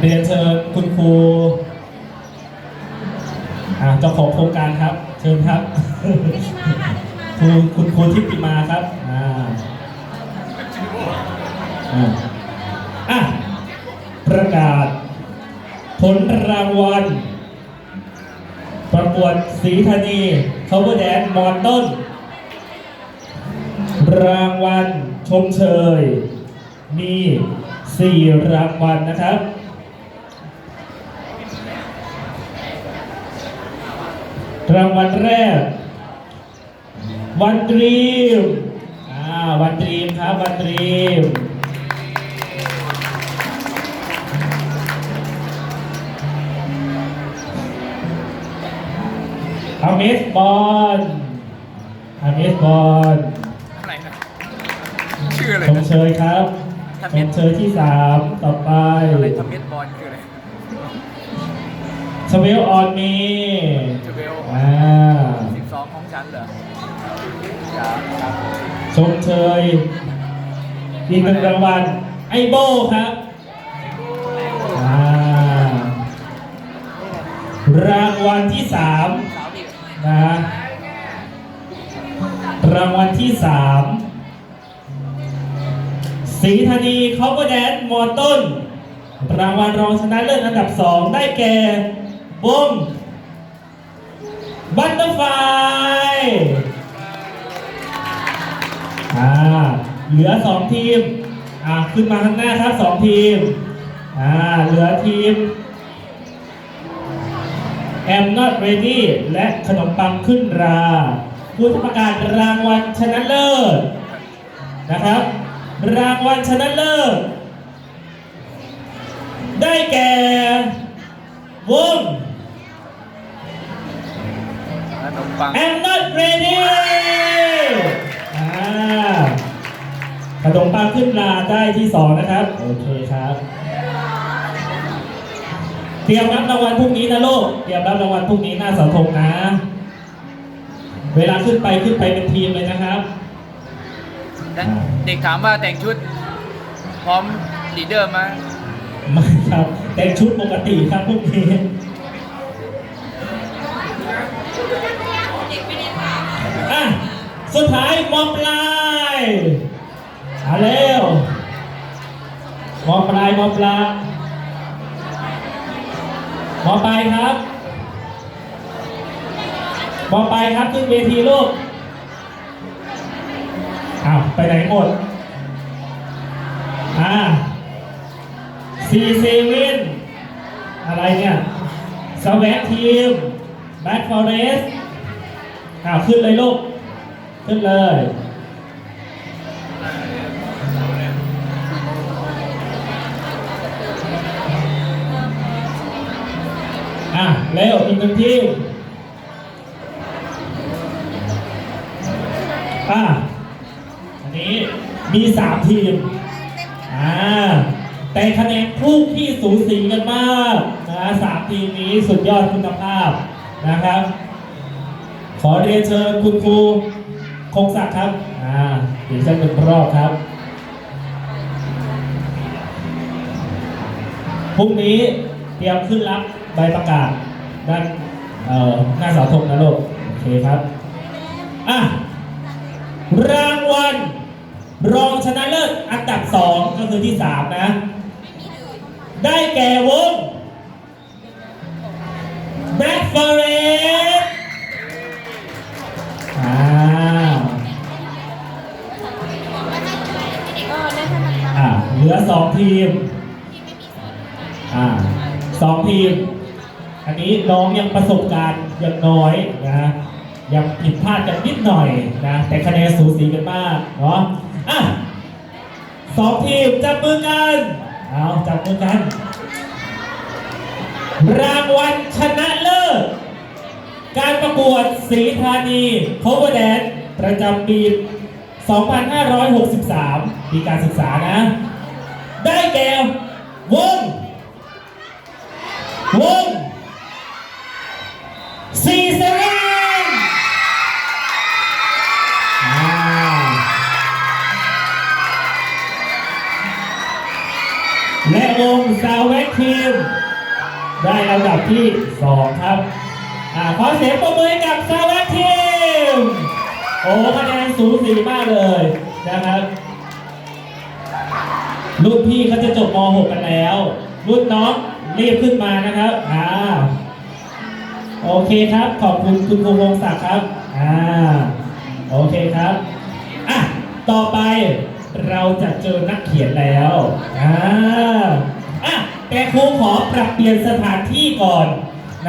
เรียนเชิญคุณครูอ่าเจ้าของโครงการครับ เชิญครับครูคุณครูทิพย์ปิมาครับอ่าอ่าอะประกาศ ผลรางวัล ประกวดศรีธานี cover dance มอนต้น รางวัลชมเชย มี 4 รางวัลนะครับ รางวัลแรก วันดรีมอ่าวันดรีมครับวันดรีมอเมสบอลอเมสบอลอะไรนะชื่ออะไรชมนะเชยครับทำชเม็ดมเชยที่สามต่อไปอะไรทำเม็ดบอลคืออะไร สเวลออนมีเทเวลอ่าสิบสองของฉันเหรอครับครับชมเชยอีกหนึ่งรางวัลไอโบครับอ่ารางวัลที่สามสาวดินะรางวัลที่สามสีธานีเขาก็แดนมอต้น รางวัลรองชนะเลิศอันดับสองได้แก่ วงบัตเตอร์ไฟอ่าเหลือสองทีมอ่าขึ้นมาข้างหน้าครับสองทีมอ่าเหลือทีม am not ready และขนมปังขึ้นราผู้ประกาศรางวัลชนะเลิศนะครับ รางวัลชนะเลิศได้แก่วง มปัง am not ready อ่าขนมปังขึ้นราได้ที่สองนะครับ โอเคครับ เตรียมรับรางวัลพรุ่งนี้นะลูก เตรียมรับรางวัลพรุ่งนี้หน้าเสาธงนะ เวลาขึ้นไปขึ้นไปเป็นทีมเลยนะครับ เด็กถามว่าแต่งชุด พร้อมลีดเดอร์มาไม่ครับ แต่งชุดปกติครับพรุ่งนี้ สุดท้ายมอปลายเอาเร็วมอปลายมอปลายมอปลายครับมอปลายครับขึ้นเวทีลูกอ้าวไปไหนหมดอ่าซีเซเว่นอะไรเนี่ยสแวกทีมแบ็คฟอร์เรสอ้าวขึ้นเลยลูก ขึ้นเลยอะเร็วอีกหนึ่งทีมอะอันนี้มีสามทีมอ่าแต่คะแนนคู่ที่สูสีกันมากนะสามทีมนี้สุดยอดคุณภาพนะครับ ขอเรียนเชิญคุณครู คงศักดิ์ครับ อ่าเดี๋ยวจะเป็นรอบครับ พรุ่งนี้เตรียมขึ้นรับใบประกาศด้านเอ่อหน้าเสาธงนะลูกโอเคครับ อะ รางวัล รองชนะเลิศอันดับสองก็คือที่สามนะ ได้แก่วง อ่าเหลือสองทีม อ่าสองทีม อันนี้น้องยังประสบการณ์ยังน้อยนะ ยังผิดพลาดกันนิดหน่อยนะ แต่คะแนนสูสีกันมากเนาะอะสองทีมจับมือกันเอาจับมือกัน รางวัลชนะเลิศการประกวดศรีธานี cover dance ประจำปี 2563 ปีการศึกษานะ ได้แก่วง วงซีเซเว่นและวงซาวเวกทีมได้ลำดับที่สองครับอขอเสียงประมือให้กับซาวเวกทีม โอ้คะแนนสูสีมากเลยนะครับรุ่นพี่เขาจะจบม .6 กันแล้ว รุ่นน้องรีบขึ้นมานะครับอ่าโอเคครับ ขอบคุณคุณครูวงศักดิ์ครับอ่าโอเคครับอะต่อไปเราจะเจอนักเขียนแล้วอ่าอะแต่ครูขอปรับเปลี่ยนสถานที่ก่อน